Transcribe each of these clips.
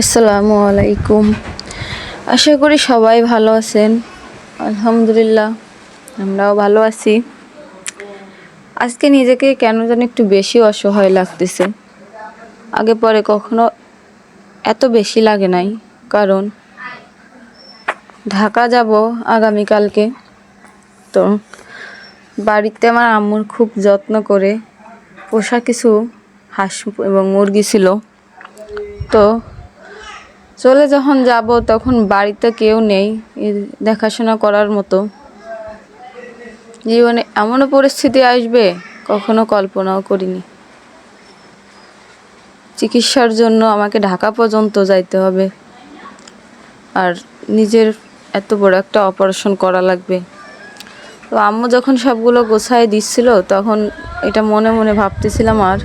আসসালামু আলাইকুম। আশা করি সবাই ভালো আছেন। আলহামদুলিল্লাহ, আমরাও ভালো আছি। আজকে নিজেকে কেন যেন একটু বেশি অসহায় লাগতেছে। আগে পরে কখনো এত বেশি লাগে নাই, কারণ ঢাকা যাব আগামীকালকে। তো বাড়িতে আমার আম্মুর খুব যত্ন করে পোষা কিছু হাঁস এবং মুরগি ছিল। তো চলে যখন যাব, তখন বাড়িতে কেউ নেই দেখাশোনা করার মতো। জীবনে এমনও পরিস্থিতি আসবে, কখনো কল্পনাও করিনি। চিকিৎসার জন্য আমাকে ঢাকা পর্যন্ত যাইতে হবে। আর নিজের এত বড় একটা অপারেশন করা লাগবে। তো আম্মু যখন সবগুলো গোছায় দিচ্ছিল, তখন এটা মনে মনে ভাবতেছিলাম, আর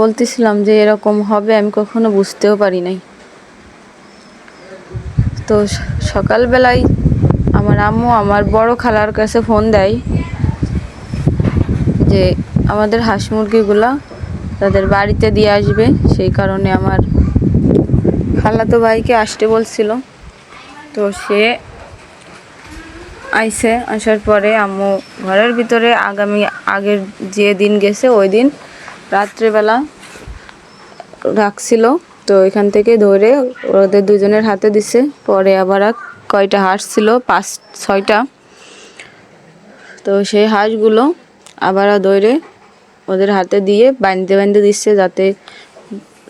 বলতেছিলাম যে এরকম হবে, আমি কখনো বুঝতেও পারি নাই। তো সকালবেলায় আমার আম্মু আমার বড় খালার কাছে ফোন দেয় যে আমাদের হাঁস মুরগিগুলা তাদের বাড়িতে দিয়ে আসবে, সেই কারণে আমার খালাতো ভাইকে আসতে বলছিল। তো সে আইসে, আসার পরে আম্মু ঘরের ভিতরে আগামী আগের যে দিন গেছে, ওই দিন রাত্রেবেলা রাখছিল, তো এখান থেকে ধরে ওদের দুজনের হাতে দিছে। পরে আবার কয়টা হাঁস ছিল? পাঁচ, ছয়টা। তো সেই হাঁসগুলো আবার দৌড়ে ওদের হাতে দিয়ে বাঁধতে বাঁধতে দিচ্ছে যাতে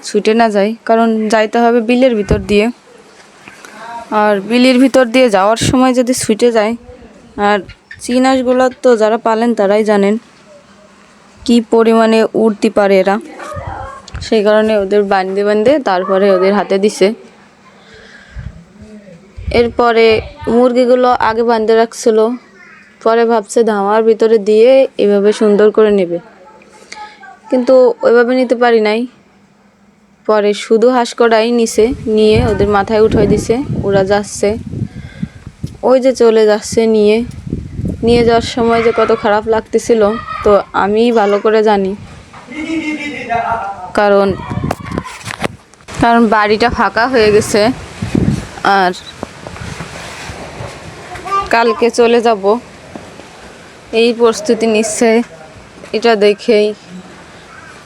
ছুটে না যায়। কারণ যাইতে হবে বিলের ভিতর দিয়ে। আর বিলির ভিতর দিয়ে যাওয়ার সময় যদি ছুটে যায়, আর চীন হাঁসগুলো তো যারা পালেন তারাই জানেন। কি পরিমাণে উড়তে পারে এরা? সেই কারণে ওদের বান্ধে বান্ধে তারপরে ওদের হাতে দিছে। এরপরে মুরগিগুলো আগে বাঁধে রাখছিল, পরে ভাবছে ধামার ভিতরে দিয়ে এভাবে সুন্দর করে নেবে। কিন্তু ওইভাবে নিতে পারি নাই। পরে শুধু হাঁস কটাই নিছে, নিয়ে ওদের মাথায় উঠাই দিছে, ওরা যাচ্ছে। ওই যে চলে যাচ্ছে নিয়ে। নিয়ে যাওয়ার সময় যে কত খারাপ লাগতেছিল। তো আমি ভালো করে জানি। কারণ কারণ বাড়িটা ফাঁকা হয়ে গেছে, আর কালকে চলে যাব। এই প্রস্তুতি নিচ্ছে, এটা দেখেই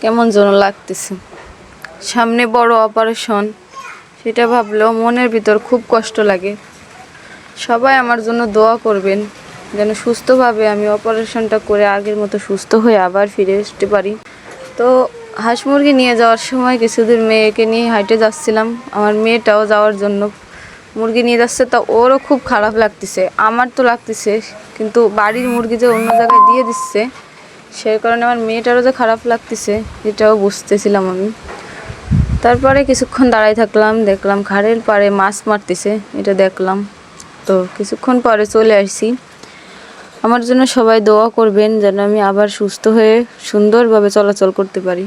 কেমন যেন লাগতেছে। সামনে বড় অপারেশন, সেটা ভাবলেও মনের ভিতর খুব কষ্ট লাগে। সবাই আমার জন্য দোয়া করবেন। যেন সুস্থভাবে আমি অপারেশনটা করে আগের মতো সুস্থ হয়ে আবার ফিরে আসতে পারি। তো হাঁস মুরগি নিয়ে যাওয়ার সময় কিছুদিন মেয়েকে নিয়ে হাইটে যাচ্ছিলাম। আমার মেয়েটাও যাওয়ার জন্য মুরগি নিয়ে যাচ্ছে, তা ওরও খুব খারাপ লাগতেছে, আমার তো লাগতেছে। কিন্তু বাড়ির মুরগি যে অন্য জায়গায় দিয়ে দিচ্ছে সেই কারণে আমার মেয়েটারও যে খারাপ লাগতেছে, এটাও বুঝতেছিলাম আমি। তারপরে কিছুক্ষণ দাঁড়াই থাকলাম, দেখলাম খাড়ের পাড়ে মাছ মারতেছে, এটা দেখলাম। তো কিছুক্ষণ পরে চলে আসছি। আমার জন্য সবাই দোয়া করবেন যেন আমি আবার সুস্থ হয়ে সুন্দরভাবে চলাচল করতে পারি।